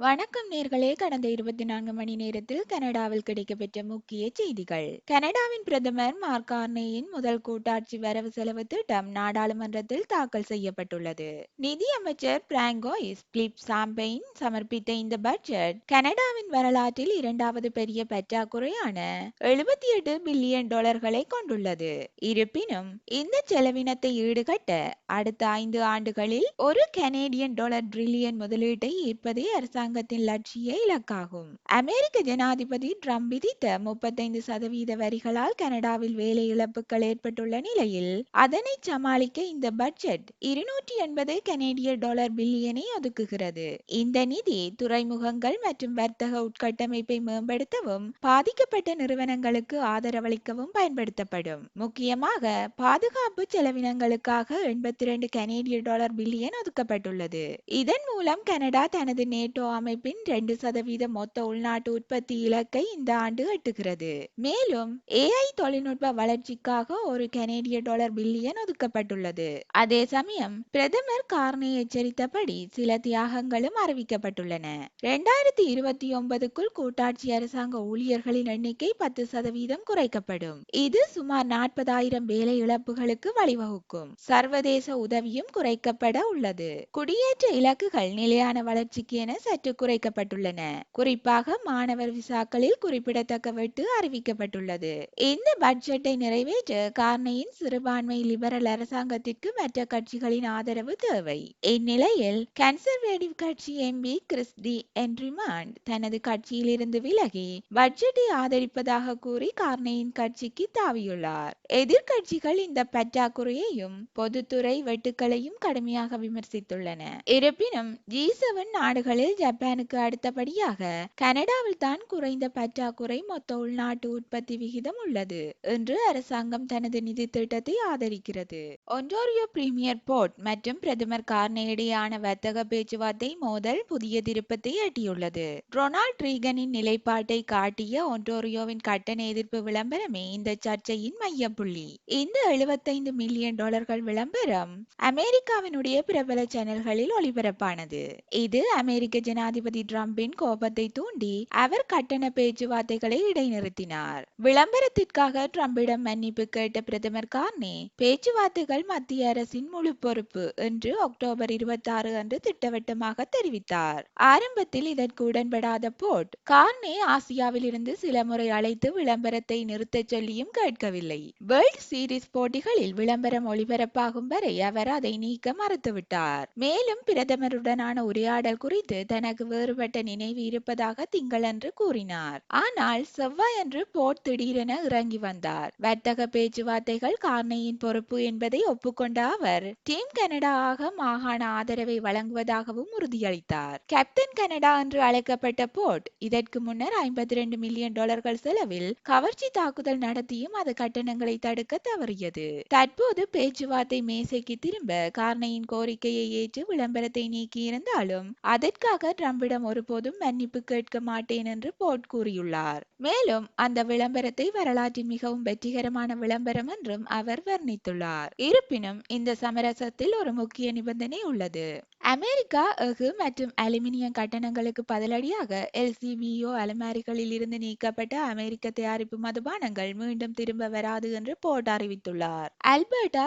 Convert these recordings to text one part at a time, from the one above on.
வணக்கம் நேர்களே. கடந்த இருபத்தி நான்கு மணி நேரத்தில் கனடாவில் கிடைக்கப்பெற்ற முக்கிய செய்திகள். கனடாவின் பிரதமர் மார்க் கார்னேயின் முதல் கூட்டாட்சி வரவு செலவு திட்டம் நாடாளுமன்றத்தில் தாக்கல் செய்யப்பட்டுள்ளது. நிதி அமைச்சர் பிராங்கோயிஸ் பிலிப் சாம்பெயின் சமர்ப்பித்த இந்த பட்ஜெட் கனடாவின் வரலாற்றில் இரண்டாவது பெரிய பற்றாக்குறையான எழுபத்தி எட்டு பில்லியன் டாலர்களை கொண்டுள்ளது. இருப்பினும் இந்த செலவினத்தை ஈடுகட்ட அடுத்த ஐந்து ஆண்டுகளில் ஒரு கனேடியன் டாலர் டிரில்லியன் முதலீட்டை ஈர்ப்பதே அரசாங்கம் அரசாங்கத்தின் லட்சிய இலக்காகும். அமெரிக்க ஜனாதிபதி ட்ரம்ப் விதித்த முப்பத்தைந்து சதவீத வரிகளால் கனடாவில் வேலை இழப்புகள் ஏற்பட்டுள்ள நிலையில் அதனை சமாளிக்க இந்த பட்ஜெட் இருநூற்றி எண்பது கனேடிய டாலர் பில்லியனை ஒதுக்குகிறது. இந்த நிதி துறைமுகங்கள் மற்றும் வர்த்தக உட்கட்டமைப்பை மேம்படுத்தவும் பாதிக்கப்பட்ட நிறுவனங்களுக்கு ஆதரவளிக்கவும் பயன்படுத்தப்படும். முக்கியமாக பாதுகாப்பு செலவினங்களுக்காக எண்பத்தி இரண்டு கனேடிய டாலர் பில்லியன் ஒதுக்கப்பட்டுள்ளது. இதன் மூலம் கனடா தனது நேட்டோ அமைப்பின் ரெண்டு சதவீத மொத்த உள்நாட்டு உற்பத்தி இலக்கை இந்த ஆண்டு எட்டுகிறது. மேலும் ஏஐ தொழில்நுட்ப வளர்ச்சிக்காக ஒரு கனேடிய டாலர் பில்லியன் ஒதுக்கப்பட்டுள்ளது. அதே சமயம் பிரதமர் கார்னே எச்சரித்தபடி சில தியாகங்களும் அறிவிக்கப்பட்டுள்ளன. இரண்டாயிரத்தி இருபத்தி ஒன்பதுக்குள் கூட்டாட்சி அரசாங்க ஊழியர்களின் எண்ணிக்கை பத்து சதவீதம் குறைக்கப்படும். இது சுமார் நாற்பதாயிரம் வேலை இழப்புகளுக்கு வழிவகுக்கும். சர்வதேச உதவியும் குறைக்கப்பட உள்ளது. குடியேற்ற இலக்குகள் நிலையான வளர்ச்சிக்கு என சற்று குறைக்கப்பட்டுள்ளன. குறிப்பாக மாணவர் விசாக்களில் குறிப்பிடத்தக்க வெட்டு அறிவிக்கப்பட்டுள்ளது. இந்த பட்ஜெட்டை நிறைவேற்ற கார்னையின் சிறுபான்மை லிபரல் அரசாங்கத்திற்கு மற்ற கட்சிகளின் ஆதரவு தேவை. இந்நிலையில் கன்சர்வேட்டிவ் கட்சி எம்பி கிறிஸ் டி என்ரிமாண்ட் தனது கட்சியில் இருந்து விலகி பட்ஜெட்டை ஆதரிப்பதாக கூறி கார்னையின் கட்சிக்கு தாவியுள்ளார். எதிர்கட்சிகள் இந்த பற்றாக்குறையையும் பொதுத்துறை வெட்டுக்களையும் கடுமையாக விமர்சித்துள்ளன. இருப்பினும் ஜி செவன் நாடுகளில் ஜப்பானுக்கு அடுத்தபடியாக கனடாவில் தான் குறைந்த பற்றாக்குறை மொத்த உள்நாட்டு உற்பத்தி விகிதம் உள்ளது என்று அரசாங்கம் தனது நிதி திட்டத்தை ஆதரிக்கிறது. ஒன்டாரியோ பிரீமியர் போர்ட் மற்றும் பிரதமர் கார்னே இடையேயான வர்த்தக பேச்சுவார்த்தை மோதல் புதிய திருப்பத்தை எட்டியுள்ளது. ரொனால்ட் ரீகனின் நிலைப்பாட்டை காட்டிய ஒன்டோரியோவின் கட்டண எதிர்ப்பு விளம்பரமே இந்த சர்ச்சையின் மையப்புள்ளி. இந்த எழுபத்தைந்து மில்லியன் டாலர்கள் விளம்பரம் அமெரிக்காவினுடைய பிரபல சேனல்களில் ஒளிபரப்பானது. இது அமெரிக்க ஜனாதிபதி ஜனாதிபதி டிரம்பின் கோபத்தை தூண்டி அவர் கட்டண பேச்சுவார்த்தைகளை இடைநிறுத்தினார். விளம்பரத்திற்காக டிரம்பிடம் மன்னிப்பு கேட்ட பிரதமர் கார்னே பேச்சுவார்த்தைகள் மத்திய அரசின் முழு பொறுப்பு என்று அக்டோபர் இருபத்தி ஆறு அன்று திட்டவட்டமாக தெரிவித்தார். ஆரம்பத்தில் இதற்கு உடன்படாத போர்ட் கார்னே ஆசியாவில் இருந்து சில முறை அழைத்து விளம்பரத்தை நிறுத்தச் சொல்லியும் கேட்கவில்லை. வேர்ல்ட் சீரிஸ் போட்டிகளில் விளம்பரம் ஒளிபரப்பாகும் வரை அவர் அதை நீக்க மறுத்துவிட்டார். மேலும் பிரதமருடனான உரையாடல் குறித்து தனக்கு வேறுபட்ட நினைவு இருப்பதாக திங்களன்று கூறினார். ஆனால் செவ்வாயன்று போர்ட் திடீரென இறங்கி வந்தார். வர்த்தக பேச்சுவார்த்தைகள் கார்னையின் பொறுப்பு என்பதை ஒப்புக்கொண்ட அவர் டீம் கனடா ஆக மாகாண ஆதரவை வழங்குவதாகவும் உறுதியளித்தார். கேப்டன் கனடா என்று அழைக்கப்பட்ட போர்ட் இதற்கு முன்னர் ஐம்பத்தி இரண்டு மில்லியன் டாலர்கள் செலவில் கவர்ச்சி தாக்குதல் நடத்தியும் அது கட்டணங்களை தடுக்க தவறியது. தற்போது பேச்சுவார்த்தை மேசைக்கு திரும்ப கார்னையின் கோரிக்கையை ஏற்று விளம்பரத்தை நீக்கியிருந்தாலும் அதற்காக ட்ரம்பிடம் ஒருபோதும் மன்னிப்பு கேட்க மாட்டேன் என்று போர்ட் கூறியுள்ளார். மேலும் அந்த விளம்பரத்தை வரலாற்றின் மிகவும் வெற்றிகரமான விளம்பரம் என்றும் அவர் வர்ணித்துள்ளார். இருப்பினும் இந்த சமரசத்தில் ஒரு முக்கிய நிபந்தனை உள்ளது. அமெரிக்கா எஃகு மற்றும் அலுமினியம் கட்டணங்களுக்கு பதிலடியாக எல்சிபிஓ அலமாரிகளில் இருந்து நீக்கப்பட்ட அமெரிக்க தயாரிப்பு மதுபானங்கள் மீண்டும் திரும்ப வராது என்று போர்ட் அறிவித்துள்ளார். அல்பர்டா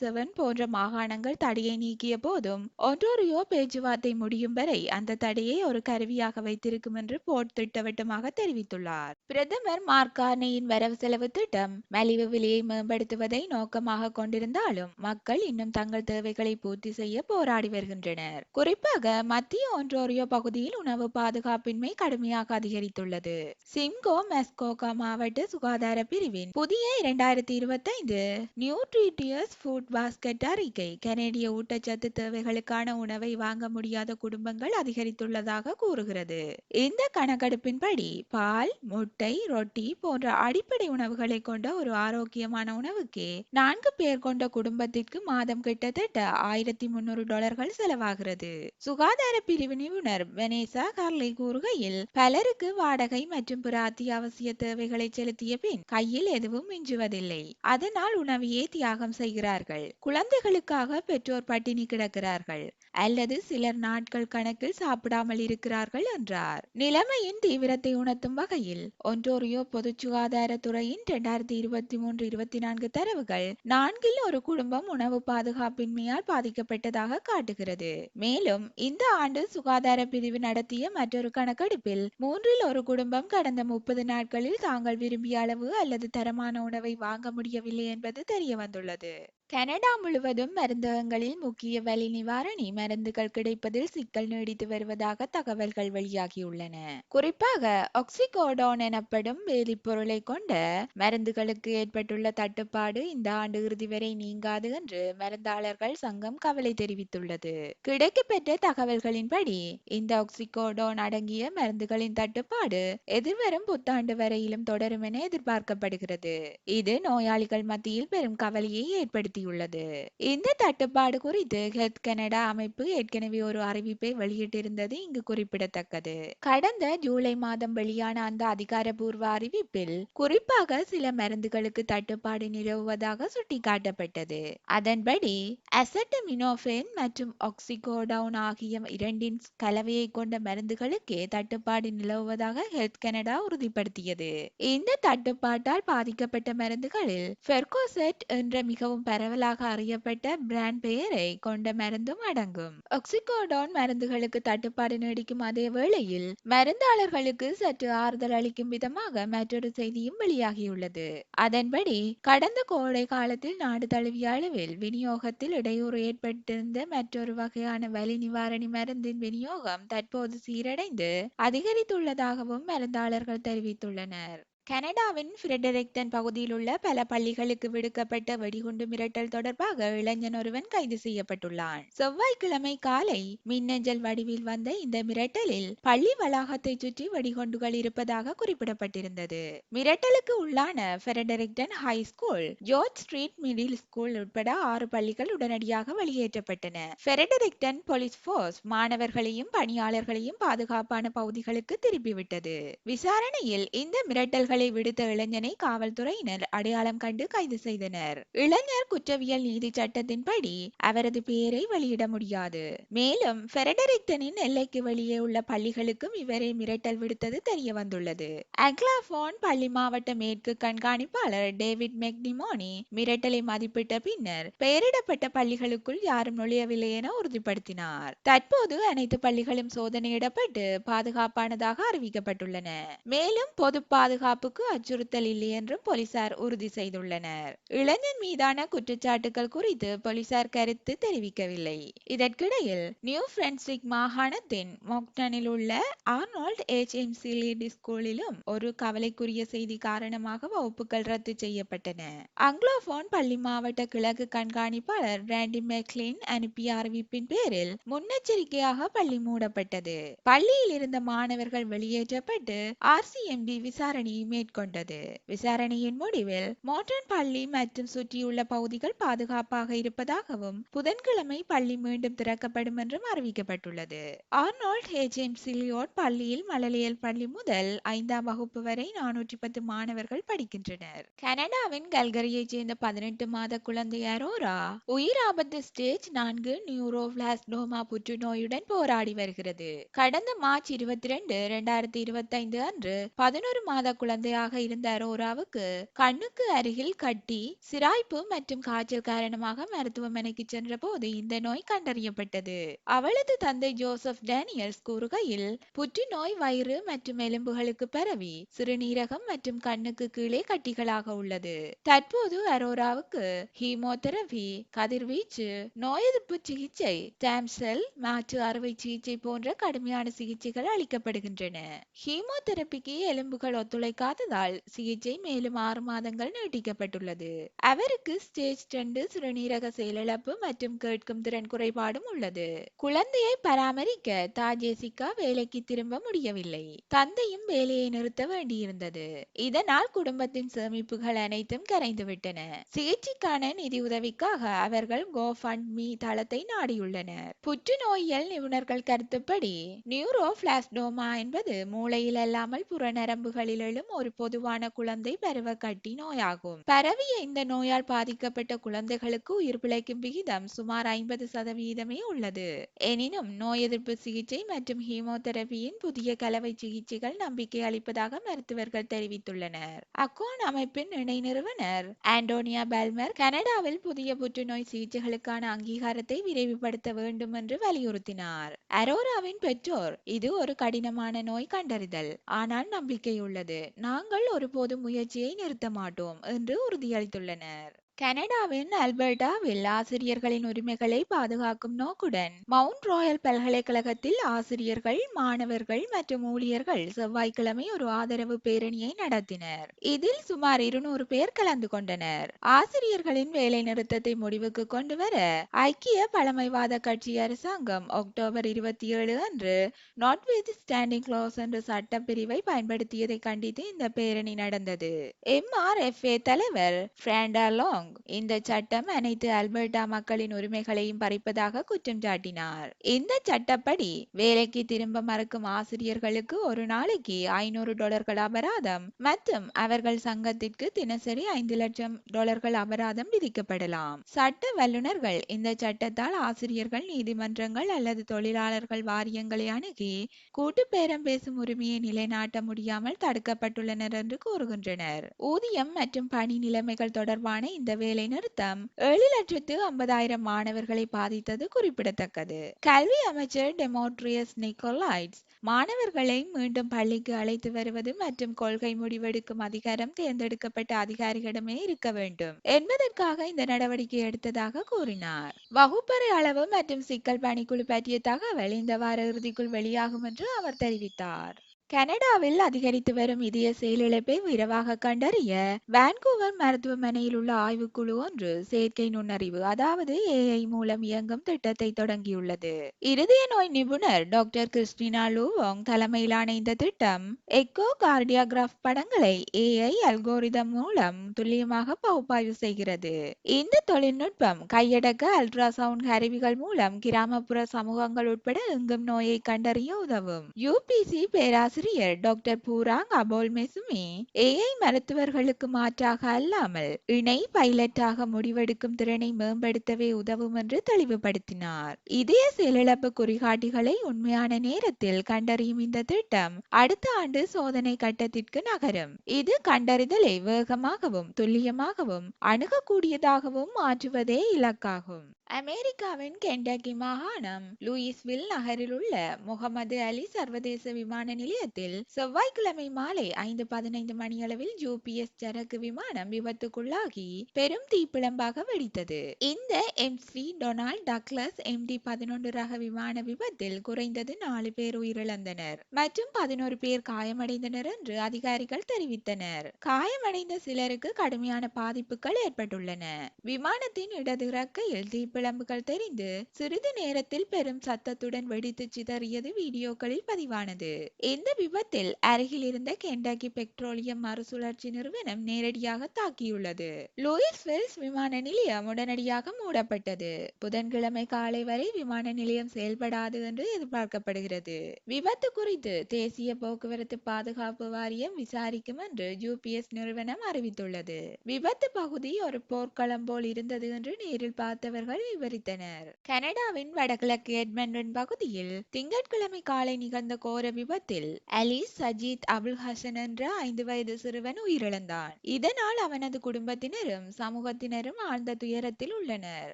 செவன் போன்ற மாகாணங்கள் தடையை நீக்கிய போதும் ஒன்டோரியோ பேச்சுவார்த்தை முடியும் வரை அந்த தடையை ஒரு கருவியாக வைத்திருக்கும் என்று போர்ட் திட்டவட்டமாக தெரிவித்துள்ளார். பிரதமர் மார்கார்னேயின் வரவு செலவு திட்டம் மலிவு விலையை மேம்படுத்துவதை நோக்கமாக கொண்டிருந்தாலும் மக்கள் இன்னும் தங்கள் தேவைகளை பூர்த்தி செய்ய போராடி வருகின்றனர் வருகின்றனர். குறிப்பாக மத்திய ஒன்டோரியோ பகுதியில் உணவு பாதுகாப்பின்மை கடுமையாக அதிகரித்துள்ளது. சிம்கோ மெஸ்கோகா மாவட்ட சுகாதார பிரிவின் புதிய இரண்டாயிரத்தி இருபத்தைந்து நியூட்ரிட்டியஸ் ஃபுட் பாஸ்கெட் அறிக்கை கனேடிய ஊட்டச்சத்து தேவைகளுக்கான உணவை வாங்க முடியாத குடும்பங்கள் அதிகரித்துள்ளதாக கூறுகிறது. இந்த கணக்கெடுப்பின்படி பால் முட்டை ரொட்டி போன்ற அடிப்படை உணவுகளை கொண்ட ஒரு ஆரோக்கியமான உணவுக்கே நான்கு பேர் கொண்ட குடும்பத்திற்கு மாதம் கிட்டத்தட்ட ஆயிரத்தி முன்னூறு டாலர்கள் செலவாகிறது. சுகாதார பிரிவு நிபுணர் வெனேசா கார்லை கூறுகையில் பலருக்கு வாடகை மற்றும் பிற அத்தியாவசிய தேவைகளை செலுத்திய பின் கையில் எதுவும் மிஞ்சுவதில்லை. அதனால் உணவையே தியாகம் செய்கிறார்கள். குழந்தைகளுக்காக பெற்றோர் பட்டினி கிடக்கிறார்கள். அல்லது சிலர் நாட்கள் கணக்கில் சாப்பிடாமல் இருக்கிறார்கள் என்றார். நிலைமையின் தீவிரத்தை உணர்த்தும் வகையில் ஒன்டோரியோ பொது சுகாதாரத்துறையின் இரண்டாயிரத்தி இருபத்தி மூன்று இருபத்தி நான்கு தரவுகள் நான்கில் ஒரு குடும்பம் உணவு பாதுகாப்பின்மையால் பாதிக்கப்பட்டதாக காட்டுகிறது. மேலும் இந்த ஆண்டு சுகாதார பிரிவு நடத்திய மற்றொரு கணக்கெடுப்பில் மூன்றில் ஒரு குடும்பம் கடந்த முப்பது நாட்களில் தாங்கள் விரும்பிய அளவு அல்லது தரமான உணவை வாங்க முடியவில்லை என்பது தெரிய வந்துள்ளது கனடா முழுவதும் மருந்தகங்களில் முக்கிய வலி நிவாரணி மருந்துகள் கிடைப்பதில் சிக்கல் நீடித்து வருவதாக தகவல்கள் வெளியாகியுள்ளன. குறிப்பாக ஆக்சிகோடோன் எனப்படும் வேதிப்பொருளை கொண்ட மருந்துகளுக்கு ஏற்பட்டுள்ள தட்டுப்பாடு இந்த ஆண்டு இறுதி வரை நீங்காது என்று மருந்தாளர்கள் சங்கம் கவலை தெரிவித்துள்ளது. கிடைக்கப்பெற்ற தகவல்களின்படி இந்த ஆக்சிகோடோன் அடங்கிய மருந்துகளின் தட்டுப்பாடு எதிர்வரும் புத்தாண்டு வரையிலும் தொடரும் என எதிர்பார்க்கப்படுகிறது. இது நோயாளிகள் மத்தியில் பெரும் கவலையை கூறியுள்ளது இந்த தட்டுப்பாடு குறித்து ஹெல்த் கனடா அமைப்பு ஏற்கனவே ஒரு அறிவிப்பை வெளியிட்டிருந்தது. இங்கு குறிப்பிடத்தக்கது. கடந்த ஜூலை மாதம் வெளியான அந்த அதிகாரபூர்வ அறிவிப்பில் குறிப்பாக சில மருந்துகளுக்கு தட்டுப்பாடு நிலவுவதாக சுட்டிக்காட்டப்பட்டது. அதன்படி அசட்டமினோபேன் மற்றும் ஆக்சிகோடவுன் ஆகிய இரண்டின் கலவையை கொண்ட மருந்துகளுக்கே தட்டுப்பாடு நிலவுவதாக ஹெல்த் கனடா உறுதிப்படுத்தியது. இந்த தட்டுப்பாட்டால் பாதிக்கப்பட்ட மருந்துகளில் ஃபெர்கோசெட் என்ற மிகவும் பரவலாக அறியப்பட்ட பிராண்ட் பெயரை கொண்ட மருந்தும் அடங்கும். ஒக்சிகோடோன் மருந்துகளுக்கு தட்டுப்பாடு நீடிக்கும் அதே வேளையில் மருந்தாளர்களுக்கு சற்று ஆறுதல் அளிக்கும் விதமாக மற்றொரு செய்தியும் வெளியாகியுள்ளது. அதன்படி கடந்த கோடை காலத்தில் நாடு தழுவிய அளவில் விநியோகத்தில் இடையூறு ஏற்பட்டிருந்த மற்றொரு வகையான வலி நிவாரணி மருந்தின் விநியோகம் தற்போது சீரடைந்து அதிகரித்துள்ளதாகவும் மருந்தாளர்கள் தெரிவித்துள்ளனர். கனடாவின் ஃபிரெடரிக்டன் பகுதியில் உள்ள பல பள்ளிகளுக்கு விடுக்கப்பட்ட வெடிகுண்டு மிரட்டல் தொடர்பாக இளைஞன் ஒருவன் கைது செய்யப்பட்டுள்ளான். செவ்வாய்க்கிழமை காலை மின்னஞ்சல் வடிவில் வந்த இந்த மிரட்டலில் பள்ளி வளாகத்தை சுற்றி வெடிகுண்டுகள் இருப்பதாக குறிப்பிடப்பட்டிருந்தது. மிரட்டலுக்கு உள்ளான Fredericton high school George street middle school உட்பட ஆறு பள்ளிகள் உடனடியாக வெளியேற்றப்பட்டன. ஃபெரடரிக்டன் போலீஸ் போர்ஸ் மாணவர்களையும் பணியாளர்களையும் பாதுகாப்பான பகுதிகளுக்கு திருப்பிவிட்டது. விசாரணையில் இந்த மிரட்டல்கள் மகளை விடுத்த இளைஞனை காவல்துறையினர் அடையாளம் கண்டு கைது செய்தனர். இளைஞர் குற்றவியல் நீதி சட்டத்தின்படி அவரது பெயரை வெளியிட முடியாது. மேலும் பெரடரிக்டனின் எல்லைக்கு வெளியே உள்ள பள்ளிகளுக்கும் இவரை மிரட்டல் விடுத்தது தெரிய வந்துள்ளது. அக்லாபோன் பள்ளி மாவட்ட மேற்கு கண்காணிப்பாளர் டேவிட் மெக்னிமோனி மிரட்டலை மதிப்பிட்ட பின்னர் பெயரிடப்பட்ட பள்ளிகளுக்குள் யாரும் நுழையவில்லை என உறுதிப்படுத்தினார். தற்போது அனைத்து பள்ளிகளும் சோதனையிடப்பட்டு பாதுகாப்பானதாக அறிவிக்கப்பட்டுள்ளன. மேலும் பொது பாதுகாப்பு பாதுகாப்புக்கு அச்சுறுத்தல் இல்லை என்றும் போலீசார் உறுதி செய்துள்ளனர். இளைஞன் மீதான குற்றச்சாட்டுகள் குறித்து போலீசார் கருத்து தெரிவிக்கவில்லை. இதற்கிடையில் நியூ பிரென்சிக் மாகாணத்தின் மொக்டனில் உள்ள ஆர்னால்ட் ஏச் எம் லேடி ஸ்கூலிலும் ஒரு கவலைக்குரிய செய்தி காரணமாக வகுப்புகள் ரத்து செய்யப்பட்டன. அங்லோபோன் பள்ளி மாவட்ட கிழக்கு கண்காணிப்பாளர் ராண்டி மெக்லின் அனுப்பிய அறிவிப்பின் பேரில் முன்னெச்சரிக்கையாக பள்ளி மூடப்பட்டது. பள்ளியில் இருந்த மாணவர்கள் வெளியேற்றப்பட்டு ஆர்சிஎம்பி விசாரணையை மேற்கொண்டது. விசாரணையின் முடிவில் மோட்டன் பள்ளி மற்றும் சுற்றியுள்ள பகுதிகள் பாதுகாப்பாக இருப்பதாகவும் புதன்கிழமை பள்ளி மீண்டும் திறக்கப்படும் என்றும் அறிவிக்கப்பட்டுள்ளது. ஆர்னால்ட் ஹேஜெம் சிலியோட் பள்ளியில் மழலையல் பள்ளி முதல் ஐந்தாம் வகுப்பு வரை நானூற்றி பத்து மாணவர்கள் படிக்கின்றனர். கனடாவின் கல்கரியைச் சேர்ந்த பதினெட்டு மாத குழந்தை அரோரா உயிர் ஆபத்து ஸ்டேஜ் நான்கு நியூரோபிளாஸ்டோமா புற்றுநோயுடன் போராடி வருகிறது. கடந்த மார்ச் இருபத்தி ரெண்டு இரண்டாயிரத்தி இருபத்தி ஐந்து அன்று பதினோரு மாத குழந்தையாக இருந்த அரோராவுக்கு கண்ணுக்கு அருகில் கட்டி சிராய்ப்பு மற்றும் காய்ச்சல் காரணமாக மருத்துவமனைக்கு சென்றபோது இந்த நோய் கண்டறியப்பட்டது. அவளது தந்தை ஜோசப் டேனியல்ஸ் கூறுகையில் புற்றுநோய் வயிறு மற்றும் எலும்புகளுக்கு பரவி சிறுநீரகம் மற்றும் கண்ணுக்கு கீழே கட்டிகளாக உள்ளது. தற்போது அரோராவுக்கு ஹீமோதெரபி கதிர்வீச்சு நோய் எதிர்ப்பு சிகிச்சை ஸ்டாம்செல் மாற்று அறுவை சிகிச்சை போன்ற கடுமையான சிகிச்சைகள் அளிக்கப்படுகின்றன. ஹீமோதெரபிக்கு எலும்புகள் ஒத்துழைக்காத ஒத்துழைக்காததால் சிகிச்சை மேலும் ஆறு மாதங்கள் நீட்டிக்கப்பட்டுள்ளது. அவருக்கு ஸ்டேஜ் ரெண்டு சிறுநீரக செயலிழப்பு மற்றும் கேட்கும் திறன் குறைபாடும் உள்ளது. குழந்தையை பராமரிக்க தா தாஜேசிகா வேலைக்கு திரும்ப முடியவில்லை. தந்தையும் வேலையை நிறுத்த வேண்டியிருந்தது. இதனால் குடும்பத்தின் சேமிப்புகள் அனைத்தும் கரைந்துவிட்டன. சிகிச்சைக்கான நிதி உதவிக்காக அவர்கள் கோ ஃபண்ட் மீ தளத்தை நாடியுள்ளனர். புற்றுநோயியல் நிபுணர்கள் கருத்துப்படி நியூரோ பிளாஸ்டோமா என்பது மூளையில் அல்லாமல் புறநரம்புகளில் எழும் ஒரு பொதுவான குழந்தை பருவ கட்டி நோயாகும். பரவிய இந்த நோயால் பாதிக்கப்பட்ட குழந்தைகளுக்கு உயிர் பிழைக்கும் விகிதம் சுமார் ஐம்பது சதவீதமே உள்ளது. எனினும் நோய் எதிர்ப்பு சிகிச்சை மற்றும் ஹீமோதெரபியின் புதிய கலவை சிகிச்சைகள் நம்பிக்கை அளிப்பதாக மருத்துவர்கள் தெரிவித்துள்ளனர். அக்கோன் அமைப்பின் இணை நிறுவனர் ஆண்டோனியா பெல்மர் கனடாவில் புதிய புற்றுநோய் சிகிச்சைகளுக்கான அங்கீகாரத்தை விரைவுபடுத்த வேண்டும் என்று வலியுறுத்தினார். அரோராவின் பெற்றோர் இது ஒரு கடினமான நோய் கண்டறிதல் ஆனால் நம்பிக்கை உள்ளது நாங்கள் ஒருபோதும் முயற்சியை நிறுத்த மாட்டோம் என்று உறுதியளித்துள்ளனர். கனடாவின் அல்பர்டாவில் ஆசிரியர்களின் உரிமைகளை பாதுகாக்கும் நோக்குடன் மவுண்ட் ராயல் பல்கலைக்கழகத்தில் ஆசிரியர்கள் மாணவர்கள் மற்றும் ஊழியர்கள் செவ்வாய்க்கிழமை ஒரு ஆதரவு பேரணியை நடத்தினர். இதில் சுமார் இருநூறு பேர் கலந்து கொண்டனர். ஆசிரியர்களின் வேலை நிறுத்தத்தை முடிவுக்கு கொண்டு வர ஐக்கிய பழமைவாத கட்சி அரசாங்கம் அக்டோபர் இருபத்தி ஏழு அன்று நாட் வித் ஸ்டாண்டிங் க்ளோஸ் என்ற சட்ட பிரிவை பயன்படுத்தியதை கண்டித்து இந்த பேரணி நடந்தது. எம்ஆர்எஃப்ஏ தலைவர் பிராண்டா லாங் இந்த சட்டம் அனைத்து அல்பர்டா மக்களின் உரிமைகளையும் பறிப்பதாக குற்றம் சாட்டினார். இந்த சட்டப்படி வேலைக்கு திரும்ப மறுக்கும் ஆசிரியர்களுக்கு ஒரு நாளைக்கு ஐநூறு டாலர்கள் அபராதம் மற்றும் அவர்கள் சங்கத்திற்கு தினசரி ஐந்து லட்சம் டாலர்கள் அபராதம் விதிக்கப்படலாம். சட்ட வல்லுநர்கள் இந்த சட்டத்தால் ஆசிரியர்கள் நீதிமன்றங்கள் அல்லது தொழிலாளர்கள் வாரியங்களை அணுகி கூட்டு பேரம் பேசும் உரிமையை நிலைநாட்ட முடியாமல் தடுக்கப்பட்டுள்ளனர் என்று கூறுகின்றனர். ஊதியம் மற்றும் பணி நிலைமைகள் தொடர்பான இந்த வேலை நிறுத்தம். ஏழு லட்சத்து ஐம்பதாயிரம் மாணவர்களை பாதித்தது குறிப்பிடத்தக்கது. கல்வி அமைச்சர் டெமோட்ரியஸ் நிக்கோலைட்ஸ் மாணவர்களை மீண்டும் பள்ளிக்கு அழைத்து வருவது மற்றும் கொள்கை முடிவெடுக்கும் அதிகாரம் தேர்ந்தெடுக்கப்பட்ட அதிகாரிகளிடமே இருக்க வேண்டும் என்பதற்காக இந்த நடவடிக்கை எடுத்ததாக கூறினார். வகுப்பறை அளவு மற்றும் சிக்கல் பணிக்குழு பற்றிய தகவல் இந்த வார இறுதிக்குள் வெளியாகும் என்று அவர் தெரிவித்தார். கனடாவில் அதிகரித்து வரும் இதய செயலிழப்பை விரைவாக கண்டறிய வான்கூவர் மருத்துவமனையில் உள்ள ஆய்வுக்குழு ஒன்று செயற்கை நுண்ணறிவு அதாவது ஏஐ மூலம் இயங்கும் திட்டத்தை தொடங்கியுள்ளது. இருதய நோய் நிபுணர் டாக்டர் கிறிஸ்டினா லூவோங் தலைமையிலான இந்த திட்டம் எக்கோ கார்டியோகிராஃப் படங்களை ஏஐ அல்கோரிதம் மூலம் துல்லியமாக பகுப்பாய்வு செய்கிறது. இந்த தொழில்நுட்பம் கையடக்க அல்ட்ராசவுண்ட் கருவிகள் மூலம் கிராமப்புற சமூகங்கள் உட்பட எங்கும் நோயை கண்டறிய உதவும். யூபிசி பேராசிரியர் ஆசிரியர் டாக்டர் பூராங் அபோல் மெசுமி ஏஐ மருத்துவர்களுக்கு மாற்றாக அல்லாமல் இணை பைலட்டாக முடிவெடுக்கும் திறனை மேம்படுத்தவே உதவும் என்று தெளிவுபடுத்தினார். இதய செயலிழப்பு குறிகாட்டிகளை உண்மையான நேரத்தில் கண்டறியும் இந்த திட்டம் அடுத்த ஆண்டு சோதனை கட்டத்திற்கு நகரும். இது கண்டறிதலை வேகமாகவும் துல்லியமாகவும் அணுகக்கூடியதாகவும் மாற்றுவதே இலக்காகும். அமெரிக்காவின் கெண்டகி மாகாணம் லூயிஸ்வில் நகரில் உள்ள முகமது அலி சர்வதேச விமான நிலையத்தில் செவ்வாய்க்கிழமை மாலை ஐந்து பதினைந்து மணியளவில் ஜூபிஎஸ் சரக்கு விமானம் விபத்துக்குள்ளாகி பெரும் தீப்பிழம்பாக வெடித்தது. இந்த எம் ஸ்ரீ டொனால்ட் டக்ளஸ் எம்டி பதினொன்று ரக விமான விபத்தில் குறைந்தது நாலு பேர் உயிரிழந்தனர் மற்றும் பதினோரு பேர் காயமடைந்தனர் என்று அதிகாரிகள் தெரிவித்தனர். காயமடைந்த சிலருக்கு கடுமையான பாதிப்புகள் ஏற்பட்டுள்ளன. விமானத்தின் இடது இறக்கையில் தீப் பிளம்புகள் தெரிந்து சிறிது நேரத்தில் பெரும் சத்தத்துடன் வெடித்து சிதறியது வீடியோக்களில் பதிவானது. இந்த விபத்தில் அருகில் இருந்த கெண்டகி பெட்ரோலியம் மறுசுழற்சி நிறுவனம் நேரடியாக தாக்கியுள்ளது. லூயிஸ் வெல்ஸ் விமான நிலையம் உடனடியாக மூடப்பட்டது. புதன்கிழமை காலை வரை விமான நிலையம் செயல்படாது என்று எதிர்பார்க்கப்படுகிறது. விபத்து குறித்து தேசிய போக்குவரத்து பாதுகாப்பு வாரியம் விசாரிக்கும் என்று யூபிஎஸ் நிறுவனம் அறிவித்துள்ளது. விபத்து பகுதி ஒரு போர்க்களம் போல் இருந்தது என்று நேரில் பார்த்தவர்கள் விவரித்தனர். கனடாவின் வடகிழக்கு எட்மண்டன் பகுதியில் திங்கட்கிழமை காலை நிகழ்ந்த கோர விபத்தில் அலிஸ் சஜித் அபுல் ஹசன் என்ற ஐந்து வயது சிறுவன் உயிரிழந்தான். இதனால் அவனது குடும்பத்தினரும் சமூகத்தினரும் ஆழ்ந்த துயரத்தில் உள்ளனர்.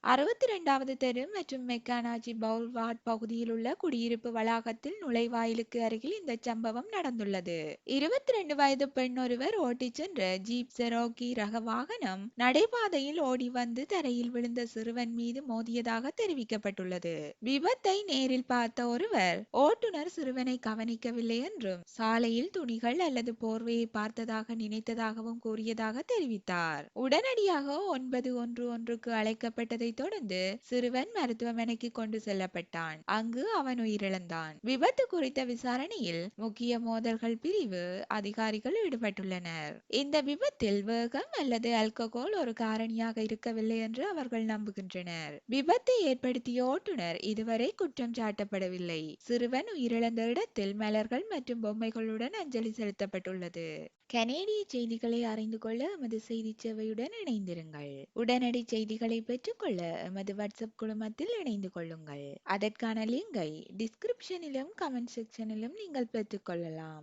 அறுபத்தி இரண்டாவது தெரு மற்றும் மெக்கானாஜி பவுல் வார்ட் பகுதியில் உள்ள குடியிருப்பு வளாகத்தில் நுழைவாயிலுக்கு அருகில் இந்த சம்பவம் நடந்துள்ளது. இருபத்தி ரெண்டு வயது பெண் ஒருவர் ஓட்டிச் சென்ற ஜீப் செரோக்கி ரக வாகனம் நடைபாதையில் ஓடி வந்து தரையில் விழுந்த சிறுவன் மீது மோதியதாக தெரிவிக்கப்பட்டுள்ளது. விபத்தை நேரில் பார்த்த ஒருவர் ஓட்டுநர் சிறுவனை கவனிக்கவில்லை என்றும் சாலையில் துணிகள் அல்லது போர்வையை பார்த்ததாக நினைத்ததாகவும் கூறியதாக தெரிவித்தார். உடனடியாக ஒன்பது ஒன்று ஒன்றுக்கு அழைக்கப்பட்டதை தொடர்ந்து சிறுவன் மருத்துவமனைக்கு கொண்டு செல்லப்பட்டான். அங்கு அவன் உயிரிழந்தான். விபத்து குறித்த விசாரணையில் முக்கிய மோதல்கள் பிரிவு அதிகாரிகள் ஈடுபட்டுள்ளனர். இந்த விபத்தில் வேகம் அல்லது அல்கோகோல் ஒரு காரணியாக இருக்கவில்லை என்று அவர்கள் நம்புகின்றனர். ஓட்டுநர் விபத்தை ஏற்படுத்திய ஓட்டுநர் இதுவரை குற்றம் சாட்டப்படவில்லை. சிறுவன் உயிரிழந்த இடத்தில் மலர்கள் மற்றும் பொம்மைகளுடன் அஞ்சலி செலுத்தப்பட்டுள்ளது. கனேடிய செய்திகளை அறிந்து கொள்ள எமது செய்தி சேவையுடன் இணைந்திருங்கள். உடனடி செய்திகளை பெற்றுக்கொள்ள எமது வாட்ஸ்அப் குழுமத்தில் இணைந்து கொள்ளுங்கள். அதற்கான லிங்கை டிஸ்கிரிப்ஷனிலும் கமெண்ட் செக்ஷனிலும் நீங்கள் பெற்றுக்கொள்ளலாம்